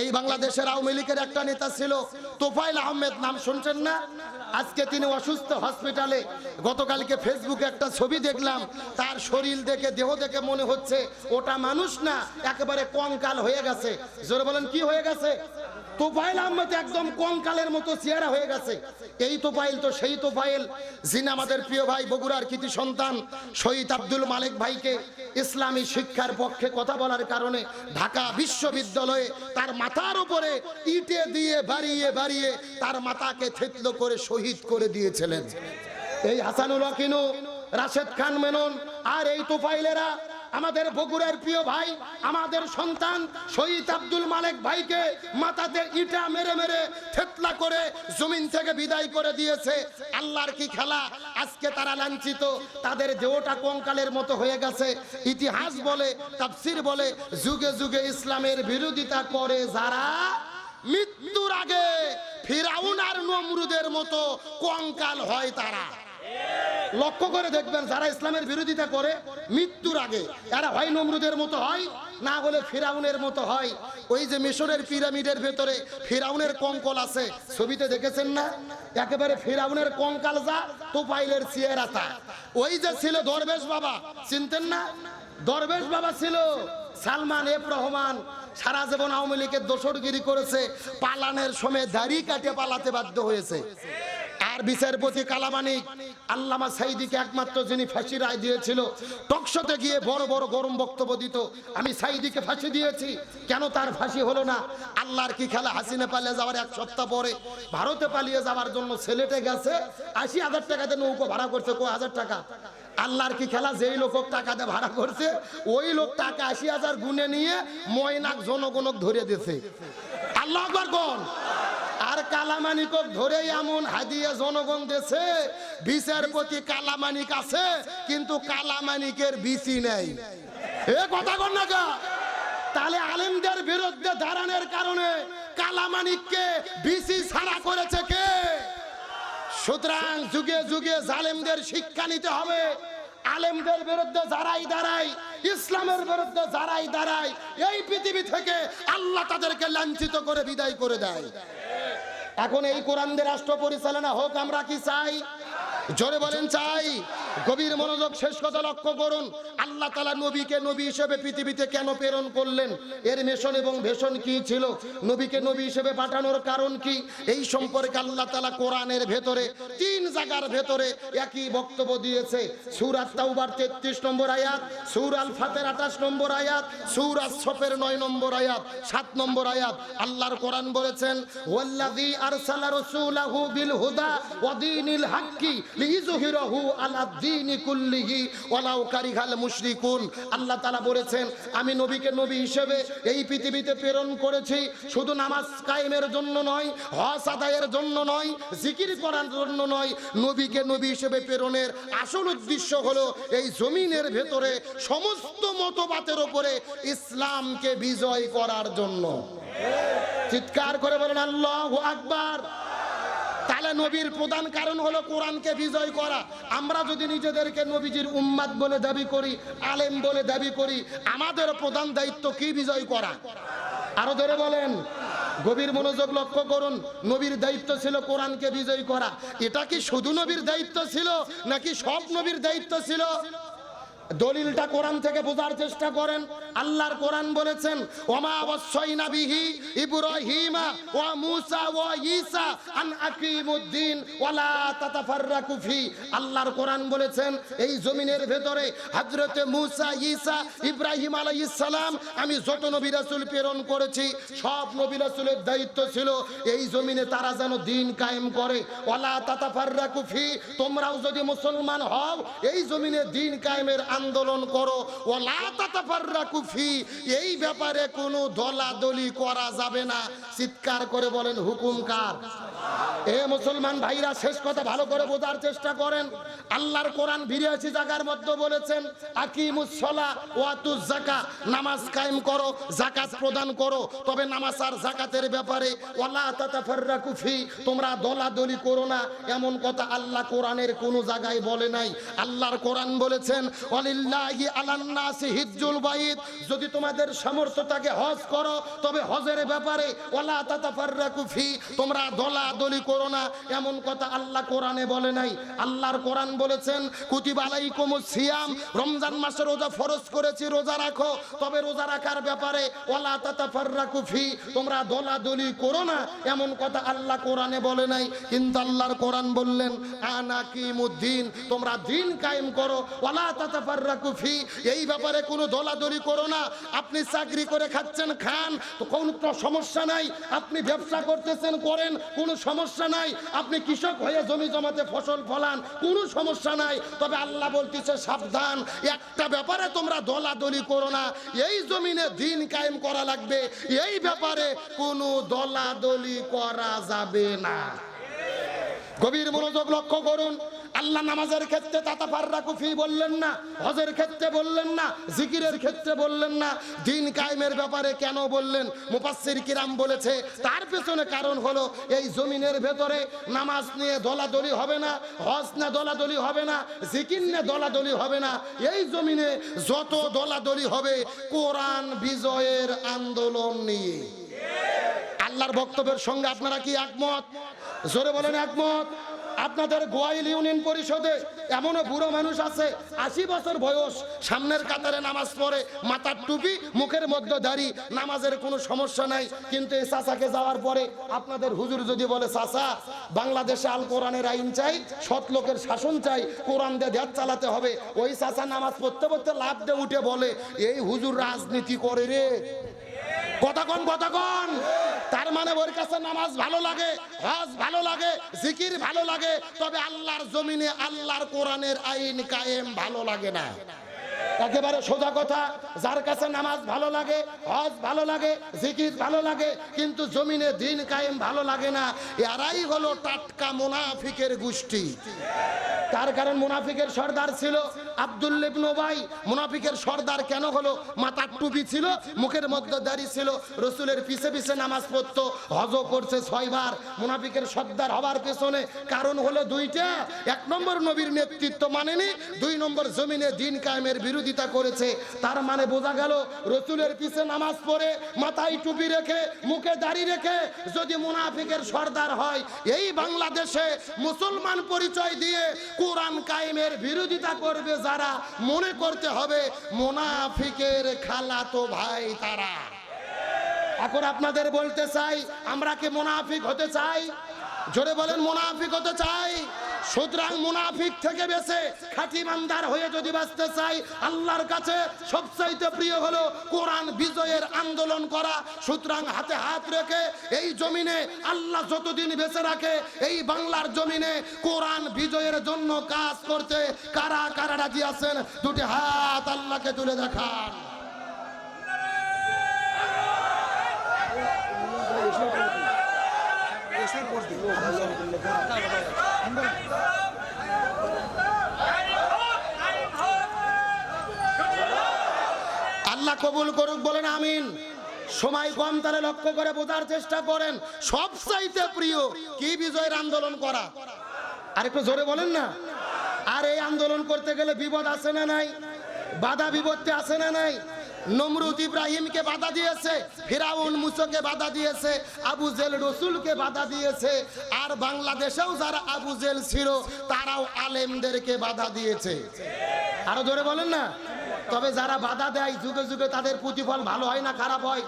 এই বাংলাদেশের আওয়ামী লীগের একটা নেতা ছিল তোফাইল আহমেদ, নাম শুনছেন না? আজকে তিনি অসুস্থ হসপিটালে। গতকালকে ফেসবুকে একটা ছবি দেখলাম, তার শরীর দেখে, দেহ দেখে মনে হচ্ছে ওটা মানুষ না, একেবারে কঙ্কাল হয়ে গেছে। জোরে বলেন, কি হয়ে গেছে? তোফাইল আহমেদ একদম কঙ্কালের মতো চেহারা হয়ে গেছে। এই তোফাইল তো সেই তোফাইল যিনি আমাদের প্রিয় ভাই বগুড়ার কৃতি সন্তান শহীদ আব্দুল মালিক ভাইকে ইসলামী শিক্ষার পক্ষে কথা বলার কারণে ঢাকা বিশ্ববিদ্যালয়ে তার মাথার উপরে ইটে দিয়ে বাড়িয়ে বাড়িয়ে তার মাথাকে থেতলো করে শহীদ করে দিয়েছিলেন। এই হাসানুল হকিনু, রাশেদ খান মেনন আর এই তোফাইলেরা আমাদের বগুড়ার প্রিয় ভাই, আমাদের সন্তান শহীদ আব্দুল মালিক ভাইকে মাথাতে ইটা মেরে মেরে থেতলা করে জমিন থেকে বিদায় করে দিয়েছে। আল্লাহর কি খেলা? আজকে তারা লাঞ্ছিত। তাদের দেহটা কঙ্কালের মতো হয়ে গেছে। ইতিহাস বলে, তাফসির বলে, যুগে যুগে ইসলামের বিরোধিতা করে যারা মৃত্যুর আগে ফিরাউন আর নমরুদের মতো কঙ্কাল হয় তারা। লক্ষ্য করে দেখবেন যারা ইসলামের বিরোধিতা করে, মৃত্যুর আগে, এরা হয় নমরুদের মতো হয়, না হলে ফিরাউনের মতো হয়। ওই যে মিশরের পিরামিডের ভেতরে ফিরাউনের কঙ্কল আছে, ছবিতে দেখেছেন না? একেবারে ফিরাউনের কঙ্কাল যা তোপাইলের চেয়ারা তা। ওই যে ছিল দরবেশ বাবা, চিনতেন না? দরবেশ বাবা ছিল সালমান এফ রহমান। সারা জীবন আওয়ামী লীগের দোসরগিরি করেছে, পালানের সময় দাড়ি কাটে পালাতে বাধ্য হয়েছে। আর বিচারপতি কালামানিক। আল্লামা সাইদিকে একমাত্র যিনি ফাঁসি রায় দিয়েছিল, টকশোতে গিয়ে বড় বড় গরম বক্তব্য দিত। আমি সাইদিকে ফাঁসি দিয়েছি। কেন তার ফাঁসি হলো না? আল্লাহর কি খেলা? হাসিনে পালিয়ে যাওয়ার এক সপ্তাহ পরে ভারতে পালিয়ে যাওয়ার জন্য ছেলেটে গেছে। আশি হাজার টাকাতে নৌকো ভাড়া করছে। কো হাজার টাকা? আল্লাহর কি খেলা? যেই লোক টাকা দিয়ে ভাড়া করছে, ওই লোক টাকা আশি হাজার গুনে নিয়ে ময়নাক জনগণক ধরে দিয়েছে। আল্লাহ আকবার কোন? আর কালামানিকক ধরে এমন হাদিয়ে জনগণ দেশে, বিচারপতি কালামানিক আছে, কিন্তু কালামানিকের বিসি নেই। এ কথা কর না তাহলে আলেমদের বিরুদ্ধে দাঁড়ানোর কারণে কালামানিককে বিসি ছাড়া করেছে কে? সুতরাং যুগে যুগে জালেমদের শিক্ষা নিতে হবে। আলেমদের বিরুদ্ধে যারাই দাঁড়ায়, ইসলামের বিরুদ্ধে যারাই দাঁড়ায়, এই পৃথিবী থেকে আল্লাহ তাদেরকে লাঞ্ছিত করে বিদায় করে দেয়। এখন এই কোরআনদের রাষ্ট্র পরিচালনা হোক আমরা কি চাই? জোরে বলেন চাই। গভীর মনোযোগ শেষ কথা লক্ষ্য করুন। আল্লাহ তালা নবীকে নবী হিসেবে পৃথিবীতে কেন প্রেরণ করলেন? এর মেশন এবং ভেষণ কি ছিল? নবীকে নবী হিসেবে পাঠানোর কারণ কি? এই সম্পর্কে আল্লাহ তালা কোরআনের ভেতরে, তিন জায়গার ভেতরে একই বক্তব্য দিয়েছে। সুরাত তাওবার তেত্রিশ নম্বর আয়াত, সুর আল ফাতের আঠাশ নম্বর আয়াত, সুর সফের নয় নম্বর আয়াত, সাত নম্বর আয়াত। আল্লাহর কোরআন বলেছেন, ওয়াল্লাযী আরসালা রাসূলাহু বিল হুদা ওয়া হাক্কি লিইযহিরাহু আলা কুল্লিহি ওয়ালাউ কারিহাল মুশরিকুন। আল্লাহ তাআলা বলেছেন, আমি নবীকে নবী হিসেবে এই পৃথিবীতে প্রেরণ করেছি। শুধু নামাজ কায়েমের জন্য নয়, হজ আদায়ের জন্য নয়, জিকির করার জন্য নয়, নবীকে নবী হিসেবে প্রেরণের আসল উদ্দেশ্য হলো এই জমিনের ভেতরে সমস্ত মতবাদের উপরে ইসলামকে বিজয় করার জন্য। চিৎকার করে বলেন, আল্লাহ আকবার। তাহলে নবীর প্রধান কারণ হলো কোরআনকে বিজয় করা। আমরা যদি নিজেদেরকে নবীজির উম্মাদ বলে দাবি করি, আলেম বলে দাবি করি, আমাদের প্রধান দায়িত্ব কি বিজয় করা? আরও ধরে বলেন। গভীর মনোযোগ লক্ষ্য করুন, নবীর দায়িত্ব ছিল কোরআনকে বিজয় করা। এটা কি শুধু নবীর দায়িত্ব ছিল, নাকি সব নবীর দায়িত্ব ছিল? দলিলটা কোরআন থেকে বোঝার চেষ্টা করেন। আল্লাহর কোরআন বলেছেন, ওমা ওয়াসাইনা বিহি ইব্রাহিমা ওয়া মূসা ওয়া ঈসা আন আকিমুদ্দিন ওয়ালা তাতাফাররাকু ফি। আল্লাহর কোরআন বলেছেন, এই জমিনের ভেতরে হযরতে মূসা, ঈসা, ইব্রাহিম আলাইহিস সালাম, আমি যত নবী রাসূল প্রেরণ করেছি, সব নবী রাসূলের দায়িত্ব ছিল এই জমিনে তারা যেন দিন কায়েম করে। ওয়ালা তাতাফাররাকু ফি, তোমরাও যদি মুসলমান হও, এই জমিনে দিন কায়েমের আন্দোলন করো। তাতাফাররাকু কুফি এই ব্যাপারে কোনো দলাদলি করা যাবে না। চিৎকার করে বলেন, হুকুম কার? এ মুসলমান ভাইরা, শেষ কথা ভালো করে বোঝার চেষ্টা করেন। আল্লাহর কোরআন বিরাশি জায়গার মধ্যে বলেছেন আকিমুসলা ওয়াতুজ জাকা নামাজ কায়েম করো জাকাত প্রদান করো, তবে নামাজ আর জাকাতের ব্যাপারে ওয়ালা তাতাফাররাকু ফি। তোমরা দলাদলি করো না। এমন কথা আল্লাহ কোরআনের কোনো জায়গায় বলে নাই। আল্লাহর কোরআন বলেছেন, ওয়ালিল্লাহি আলান্নাসি হিজ্জুল বাইত যদি তোমাদের সামর্থ্য থাকে হজ করো, তবে হজের ব্যাপারে ওয়ালা তাতাফাররাকু ফি। তোমরা দলাদলি করো না। এমন কথা আল্লাহ কোরআনে বলে নাই। আল্লাহর কোরআন বলেছেন, কুতিবা আলাইকুমুস সিয়াম, রমজান মাসে রোজা ফরজ করেছি, রোজা রাখো। তবে রোজা রাখার ব্যাপারে ওয়ালা তাতাফাররাকু ফি, তোমরা দলাদলি করো না। এমন কথা আল্লাহ কোরআনে বলে নাই। কিন্তু আল্লাহর কোরআন বললেন আনাকিমুদ্দিন তোমরা দিন কায়েম করো। ওয়ালা তাতাফাররাকু ফি, এই ব্যাপারে কোনো দলাদলি করো না। আপনি চাকরি করে খাচ্ছেন, খান। তো কোনো সমস্যা নাই। আপনি ব্যবসা করতেছেন, করেন। কোনো সমস্যা নাই। আপনি কৃষক হয়ে জমি জমাতে ফসল ফলান, কোনো সমস্যা নাই। তবে আল্লাহ বলতেছে, সাবধান। একটা ব্যাপারে তোমরা দলাদলি করো না। এই জমিনে দিন কায়েম করা লাগবে। এই ব্যাপারে কোনো দলাদলি করা যাবে না। গভীর মনোযোগ লক্ষ্য করুন। আল্লাহ নামাজের ক্ষেত্রে তাতা পার্রা কুফি বললেন না, হজের ক্ষেত্রে বললেন না, জিকিরের ক্ষেত্রে বললেন না, দিন কায়েমের ব্যাপারে কেন বললেন? মুপাসির কিরাম বলেছে, তার পেছনে কারণ হলো এই জমিনের ভেতরে নামাজ নিয়ে দলাদলি হবে না, হজ না দলাদলি হবে না, জিকির নিয়ে দলাদলি হবে না, এই জমিনে যত দলাদলি হবে, কোরআন বিজয়ের আন্দোলন নিয়ে। আল্লাহর বক্তব্যের সঙ্গে আপনারা কি একমত? জোরে বলেন একমত? আপনাদের গোয়াইল ইউনিয়ন পরিষদে এমনও বুড়ো মানুষ আছে, আশি বছর বয়স, সামনের কাতারে নামাজ পড়ে, মাথার টুপি, মুখের মধ্যে দাড়ি, নামাজের কোনো সমস্যা নাই, কিন্তু এই চাচাকে যাওয়ার পরে আপনাদের হুজুর যদি বলে, চাচা, বাংলাদেশে আল কোরআনের আইন চাই, সৎ লোকের শাসন চাই, কোরআন দিয়ে দেশ চালাতে হবে। ওই চাচা নামাজ পড়তে পড়তে লাভ দিয়ে উঠে বলে, এই হুজুর রাজনীতি করে রে। কতক্ষণ কতক্ষণ তার মানে ওর কাছে নামাজ ভালো লাগে, হজ ভালো লাগে, জিকির ভালো লাগে, তবে আল্লাহর জমিনে আল্লাহর কোরআনের আইন কায়েম ভালো লাগে না। একেবারে সোজা কথা, যার কাছে নামাজ ভালো লাগে, হজ ভালো লাগে, জিকির ভালো লাগে, কিন্তু জমিনে দিন কায়েম ভালো লাগে না, এরাই হলো টাটকা মুনাফিকের গোষ্ঠী। তার কারণ মুনাফিকের সর্দার ছিল আব্দুল্লিব নোবাই মুনাফিকের সর্দার কেন হলো? মাথার টুপি ছিল, মুখের মধ্যে দাড়ি ছিল, রসুলের পিছে পিছে নামাজ পড়তো হজ করছে ছয়বার মুনাফিকের সর্দার হবার পেছনে কারণ হলো দুইটা। এক নম্বর নবীর নেতৃত্ব মানেনি, দুই নম্বর জমিনে দিন কায়েমের বিরোধিতা করেছে, তার মানে বোঝা গেল রসুলের পিছে নামাজ পড়ে, মাথায় টুপি রেখে, মুখে দাড়ি রেখে যদি মুনাফিকের সর্দার হয়, এই বাংলাদেশে মুসলমান পরিচয় দিয়ে কোরআন কায়েমের বিরোধিতা করবে যারা, মনে করতে হবে মুনাফিকের খালাতো ভাই তারা। এখন আপনাদের বলতে চাই, আমরা কি মুনাফিক হতে চাই? জোরে বলেন, মুনাফিক হতে চাই। সুতরাং মুনাফিক থেকে বেছে খাঁটি মান্দার হয়ে যদি বাঁচতে চাই, আল্লাহর কাছে সবচাইতে প্রিয় হলো কোরআন বিজয়ের আন্দোলন করা। সুতরাং হাতে হাত রেখে এই জমিনে আল্লাহ যতদিন বেঁচে রাখে, এই বাংলার জমিনে কোরআন বিজয়ের জন্য কাজ করতে কারা কারা রাজি আছেন? দুটি হাত আল্লাহকে তুলে দেখান। আল্লাহ কবুল করুক, বলেন আমিন। সময় কম, তাহলে লক্ষ্য করে বোঝার চেষ্টা করেন। সব চাইতে প্রিয় কি বিজয়ের আন্দোলন করা? আর একটু জোরে বলেন না। আর এই আন্দোলন করতে গেলে বিপদ আছে না নাই? বাধা বিপত্তি আছে না নাই? নমরুদ ইব্রাহিমকে বাধা দিয়েছে, ফিরাউন মুসোকে বাধা দিয়েছে, আবু জেল রসুলকে বাধা দিয়েছে, আর বাংলাদেশেও যারা আবু জেল ছিল, তারাও আলেমদেরকে বাধা দিয়েছে। আরও জোরে বলেন না? তবে যারা বাধা দেয়, যুগে যুগে তাদের প্রতিফল ভালো হয় না খারাপ হয়?